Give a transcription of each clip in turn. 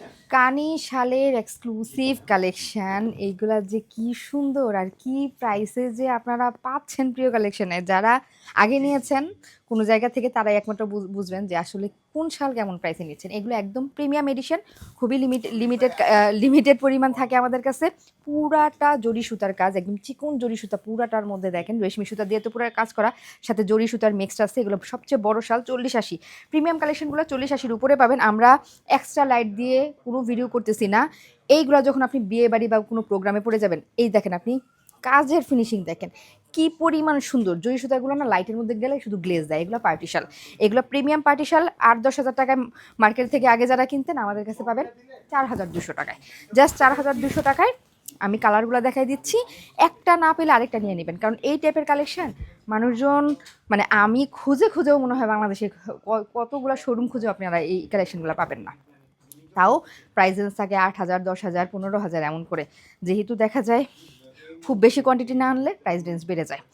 আচ্ছা। কানি শালের exclusive collection এইগুলা যে কি সুন্দর আর কি প্রাইসে যে আপনারা পাচ্ছেন প্রিয় কালেকশনে যারা আগে নিয়েছেন কোনো জায়গা থেকে তারাই একমাত্র বুঝ- বুঝবেন যে আসলে কোন শাল কেমন প্রাইসে নিচ্ছেন। এগুলো একদম প্রিমিয়াম এডিশন খুবই লিমিট লিমিটেড লিমিটেড পরিমাণ থাকে আমাদের কাছে। পুরাটা জরি সুতার কাজ, একদম চিকন জরি সুতা পুরাটার মধ্যে দেখেন, রেশমি সুতা দিয়ে তো পুরো কাজ করা, সাথে জরি সুতার মিক্সড আছে, এগুলো সবচেয়ে বড় শাল চল্লিশ আশি। প্রিমিয়াম কালেকশনগুলো চল্লিশ আশির উপরে পাবেন। আমরা এক্সট্রা লাইট দিয়ে কোনো ভিডিও করতেছি না। এইগুলো যখন আপনি বিয়ে বাড়ি বা কোনো প্রোগ্রামে পড়ে যাবেন, এই দেখেন আপনি কাজের ফিনিশিং দেখেন। কি পরিমাণ সুন্দর। জয়ী সুতাগুলো না লাইটের মধ্যে গেলে শুধু গ্লেজ দেয়, এগুলো পার্টিশাল এগুলো প্রিমিয়াম পার্টিশাল আট দশ হাজার টাকায় মার্কেট থেকে আগে যারা কিনতেন আমাদের কাছে পাবেন চার হাজার দুশো টাকায়। জাস্ট চার হাজার দুশো টাকায় আমি কালারগুলো দেখাই দিচ্ছি। একটা না পেলে আরেকটা নিয়ে নেবেন। কারণ এই টাইপের কালেকশন মানুষজন মানে আমি খুঁজে খুঁজেও মনে হয় বাংলাদেশে কতগুলো শোরুম খুঁজেও আপনারা এই কালেকশনগুলো পাবেন না। তাও প্রাইজেন্স থাকে আট হাজার, দশ হাজার, পনেরো হাজার এমন করে। যেহেতু দেখা যায় খুব বেশি কোয়ান্টিটি না আনলে প্রাইস রেঞ্জ বেড়ে যায়।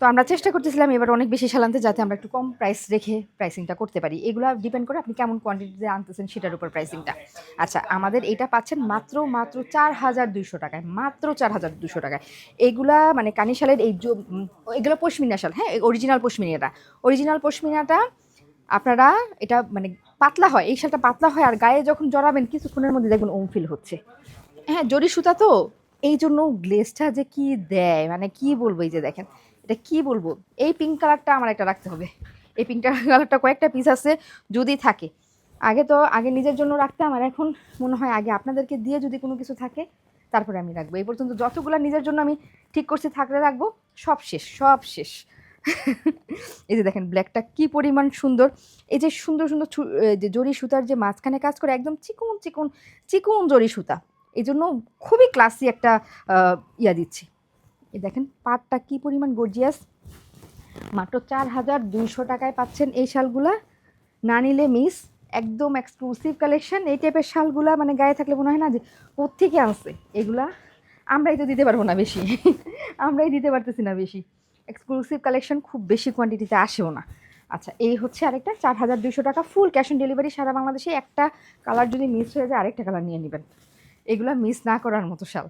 তো আমরা চেষ্টা করতেছিলাম এবার অনেক বেশি সালানতে যাতে আমরা একটু কম প্রাইস রেখে প্রাইসিংটা করতে পারি। এগুলো ডিপেন্ড করে আপনি কেমন কোয়ান্টিটিতে আনতেছেন সেটার উপর প্রাইসিংটা আচ্ছা আমাদের এটা পাচ্ছেন মাত্র মাত্র চার হাজার দুইশো টাকায়, মাত্র চার হাজার দুশো টাকায়। এগুলা মানে কানিশালের এই এগুলো পশমিনা শাল হ্যাঁ অরিজিনাল পশমিনাটা। অরিজিনাল পশমিনাটা আপনারা এটা মানে পাতলা হয়, এই শালটা পাতলা হয় আর গায়ে যখন জড়াবেন কিছুক্ষণের মধ্যে দেখবেন ওম ফিল হচ্ছে। হ্যাঁ জরি সুতা তো। এই জন্য গ্লেজটা যে কি দেয়? মানে কি বলব এই যে দেখেন, এটা কি বলব? এই পিঙ্ক কালারটা আমার একটা রাখতে হবে। এই পিঙ্ক কালারটা কয়েকটা পিস আছে, যদি থাকে। আগে তো, আগে নিজের জন্য রাখতাম, আর এখন মনে হয় আগে আপনাদেরকে দিয়ে যদি কোনো কিছু থাকে, তারপরে আমি রাখব। এই পর্যন্ত যতগুলো নিজের জন্য আমি ঠিক করছি, থাকলে রাখব, সব শেষ সব শেষ। এই যে দেখেন ব্ল্যাকটা কি পরিমাণ সুন্দর। এই যে সুন্দর সুন্দর যে জরি সুতার যে মাঝখানে কাজ করে, একদম চিকন চিকন চিকন জরি সুতা। এই জন্য খুবই ক্লাসি একটা ইয়া দিচ্ছি। এই দেখেন, পাটটা কি পরিমাণ গর্জিয়াস মাত্র চার হাজার দুইশো টাকায় পাচ্ছেন এই শালগুলা। না নিলে মিস একদম এক্সক্লুসিভ কালেকশন এই টাইপের শালগুলা মানে গায়ে থাকলে মনে হয় না যে কোত্থেকে আনছে? এগুলা আমরাই তো দিতে পারব না বেশি। আমরাই দিতে পারতেছি না বেশি। এক্সক্লুসিভ কালেকশন খুব বেশি কোয়ান্টিটিতে আসেও না। আচ্ছা এই হচ্ছে আরেকটা, চার হাজার দুইশো টাকা ফুল ক্যাশ অন ডেলিভারি সারা বাংলাদেশে। একটা কালার যদি মিস হয়ে যায়, আরেকটা কালার নিয়ে নেবেন। এগুলো মিস না করার মতো শাল।